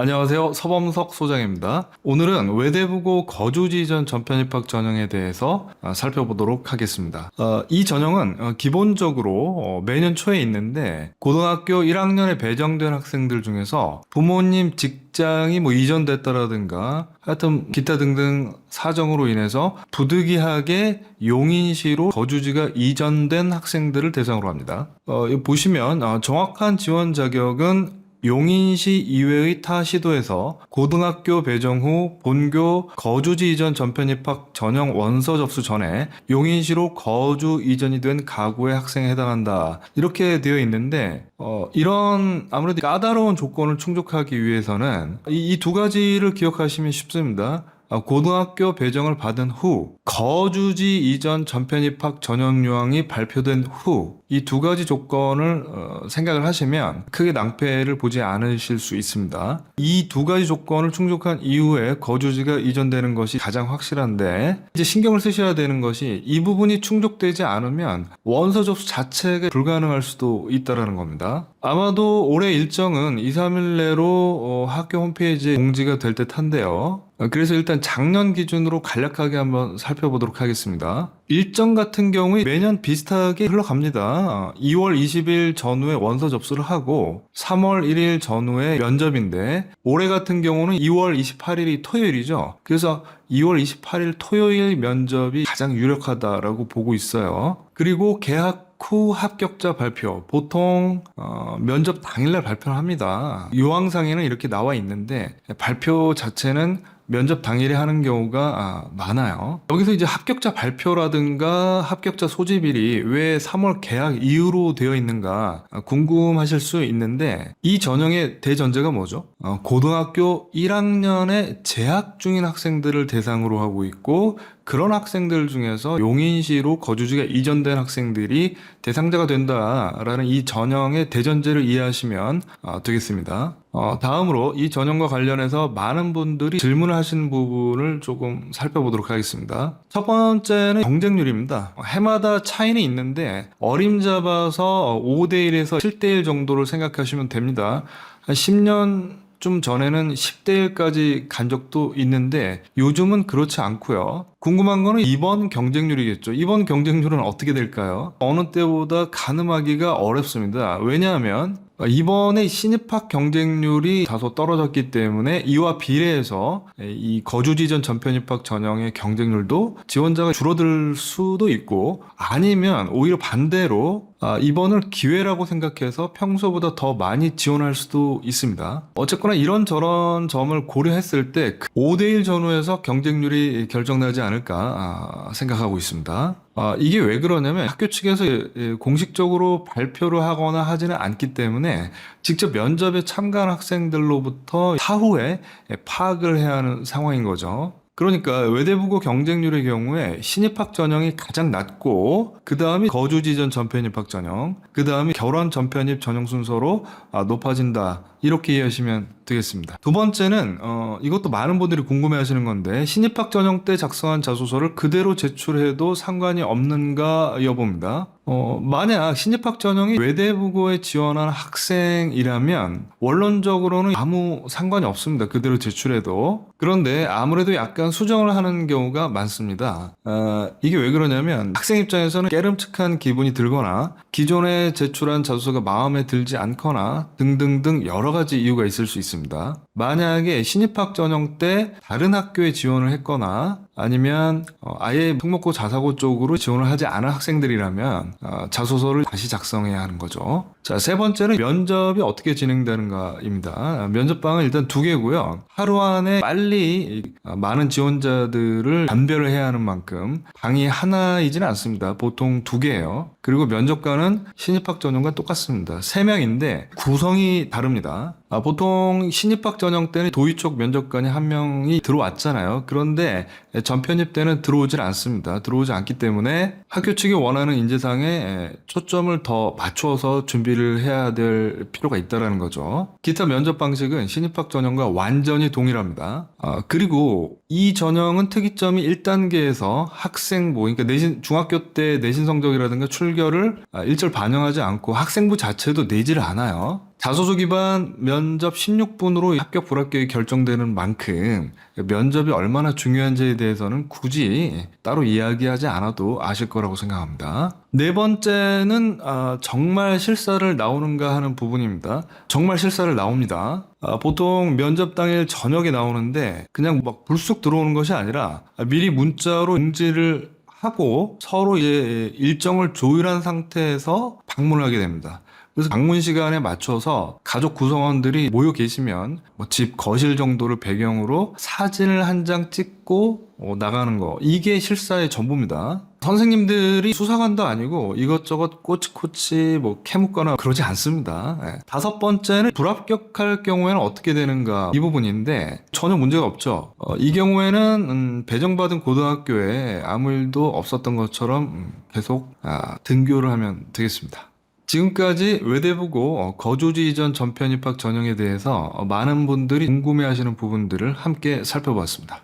안녕하세요. 서범석 소장입니다. 오늘은 외대부고 거주지 전 전편입학 전형에 대해서 아, 살펴보도록 하겠습니다. 어, 이 전형은 어, 기본적으로 어, 매년 초에 있는데 고등학교 1학년에 배정된 학생들 중에서 부모님 직장이 뭐 이전됐다라든가 하여튼 기타 등등 사정으로 인해서 부득이하게 용인시로 거주지가 이전된 학생들을 대상으로 합니다. 어, 보시면 어, 정확한 지원 자격은 용인시 이외의 타 시도에서 고등학교 배정 후 본교 거주지 이전 전편 입학 전형 원서 접수 전에 용인시로 거주 이전이 된 가구의 학생에 해당한다. 이렇게 되어 있는데 어, 이런 아무래도 까다로운 조건을 충족하기 위해서는 이 두 가지를 기억하시면 쉽습니다. 아, 고등학교 배정을 받은 후 거주지 이전 전편 입학 전형 요항이 발표된 후 이 두 가지 조건을 어, 생각을 하시면 크게 낭패를 보지 않으실 수 있습니다. 이 두 가지 조건을 충족한 이후에 거주지가 이전되는 것이 가장 확실한데 이제 신경을 쓰셔야 되는 것이 이 부분이 충족되지 않으면 원서 접수 자체가 불가능할 수도 있다라는 겁니다. 아마도 올해 일정은 2, 3일 내로 어, 학교 홈페이지에 공지가 될 듯한데요. 어, 그래서 일단 작년 기준으로 간략하게 한번 살펴보도록 하겠습니다. 일정 같은 경우에 매년 비슷하게 흘러갑니다. 2월 20일 전후에 원서 접수를 하고 3월 1일 전후에 면접인데 올해 같은 경우는 2월 28일이 토요일이죠. 그래서 2월 28일 토요일 면접이 가장 유력하다라고 보고 있어요. 그리고 개학 후 합격자 발표 보통 어, 면접 당일날 발표를 합니다. 요항상에는 이렇게 나와 있는데 발표 자체는 면접 당일에 하는 경우가 아, 많아요. 여기서 이제 합격자 발표라든가 합격자 소집일이 왜 3월 개학 이후로 되어 있는가 아, 궁금하실 수 있는데 이 전형의 대전제가 뭐죠? 어, 고등학교 1학년에 재학 중인 학생들을 대상으로 하고 있고 그런 학생들 중에서 용인시로 거주지가 이전된 학생들이 대상자가 된다라는 이 전형의 대전제를 이해하시면 어, 되겠습니다. 어, 다음으로 이 전형과 관련해서 많은 분들이 질문을 하시는 부분을 조금 살펴보도록 하겠습니다. 첫 번째는 경쟁률입니다. 해마다 차이는 있는데 어림잡아서 5대1에서 7대1 정도를 생각하시면 됩니다. 한 10년 좀 전에는 10대 1까지 간 적도 있는데 요즘은 그렇지 않고요. 궁금한 거는 이번 경쟁률이겠죠. 이번 경쟁률은 어떻게 될까요? 어느 때보다 가늠하기가 어렵습니다. 왜냐하면 이번에 신입학 경쟁률이 다소 떨어졌기 때문에 이와 비례해서 이 거주지전 전편입학 전형의 경쟁률도 지원자가 줄어들 수도 있고 아니면 오히려 반대로 아, 이번을 기회라고 생각해서 평소보다 더 많이 지원할 수도 있습니다. 어쨌거나 이런 저런 점을 고려했을 때 5대1 전후에서 경쟁률이 결정나지 않을까 아, 생각하고 있습니다. 아, 이게 왜 그러냐면 학교 측에서 예, 예, 공식적으로 발표를 하거나 하지는 않기 때문에 직접 면접에 참가한 학생들로부터 사후에 예, 파악을 해야 하는 상황인 거죠. 그러니까 외대부고 경쟁률의 경우에 신입학 전형이 가장 낮고 그 다음이 거주지전 전편입학 전형, 그 다음이 결혼 전편입 전형 순서로 아, 높아진다 이렇게 이해하시면 되겠습니다. 두 번째는 어, 이것도 많은 분들이 궁금해하시는 건데 신입학 전형 때 작성한 자소서를 그대로 제출해도 상관이 없는가 여봅니다. 어, 만약 신입학 전형이 외대부고에 지원한 학생이라면 원론적으로는 아무 상관이 없습니다. 그대로 제출해도. 그런데 아무래도 약간 수정을 하는 경우가 많습니다. 어, 이게 왜 그러냐면 학생 입장에서는 깨름칙한 기분이 들거나 기존에 제출한 자소서가 마음에 들지 않거나 등등등 여러 가지 이유가 있을 수 있습니다. 만약에 신입학 전형 때 다른 학교에 지원을 했거나 아니면 어, 아예 특목고 자사고 쪽으로 지원을 하지 않은 학생들이라면 어, 자소서를 다시 작성해야 하는 거죠. 자, 세 번째는 면접이 어떻게 진행되는가입니다. 면접방은 일단 두 개고요. 하루 안에 빨리 어, 많은 지원자들을 감별을 해야 하는 만큼 방이 하나이지는 않습니다. 보통 두 개예요. 그리고 면접관은 신입학 전형과 똑같습니다. 세 명인데 구성이 다릅니다. 아, 보통 신입학 전형 때는 도의 쪽 면접관이 한 명이 들어왔잖아요. 그런데 전편입 때는 들어오질 않습니다. 들어오지 않기 때문에 학교 측이 원하는 인재상에 초점을 더 맞춰서 준비를 해야 될 필요가 있다는 거죠. 기타 면접 방식은 신입학 전형과 완전히 동일합니다. 아, 그리고 이 전형은 특이점이 1단계에서 학생부, 그러니까 내신, 중학교 때 내신 성적이라든가 출결을 아, 일절 반영하지 않고 학생부 자체도 내지를 않아요. 자소서 기반 면접 16분으로 합격 불합격이 결정되는 만큼 면접이 얼마나 중요한지에 대해서는 굳이 따로 이야기하지 않아도 아실 거라고 생각합니다. 네 번째는 아, 정말 실사를 나오는가 하는 부분입니다. 정말 실사를 나옵니다. 아, 보통 면접 당일 저녁에 나오는데 그냥 막 불쑥 들어오는 것이 아니라 미리 문자로 응지를 하고 서로 이제 일정을 조율한 상태에서 방문을 하게 됩니다. 그래서 방문 시간에 맞춰서 가족 구성원들이 모여 계시면 뭐 집 거실 정도를 배경으로 사진을 한 장 찍고 어, 나가는 거 이게 실사의 전부입니다. 선생님들이 수사관도 아니고 이것저것 꼬치꼬치 뭐 캐묻거나 그러지 않습니다. 예. 다섯 번째는 불합격할 경우에는 어떻게 되는가 이 부분인데 전혀 문제가 없죠. 어, 이 경우에는 음, 배정받은 고등학교에 아무 일도 없었던 것처럼 음, 계속 아, 등교를 하면 되겠습니다. 지금까지 외대부고 어, 거주지 이전 전편 입학 전형에 대해서 어, 많은 분들이 궁금해하시는 부분들을 함께 살펴봤습니다.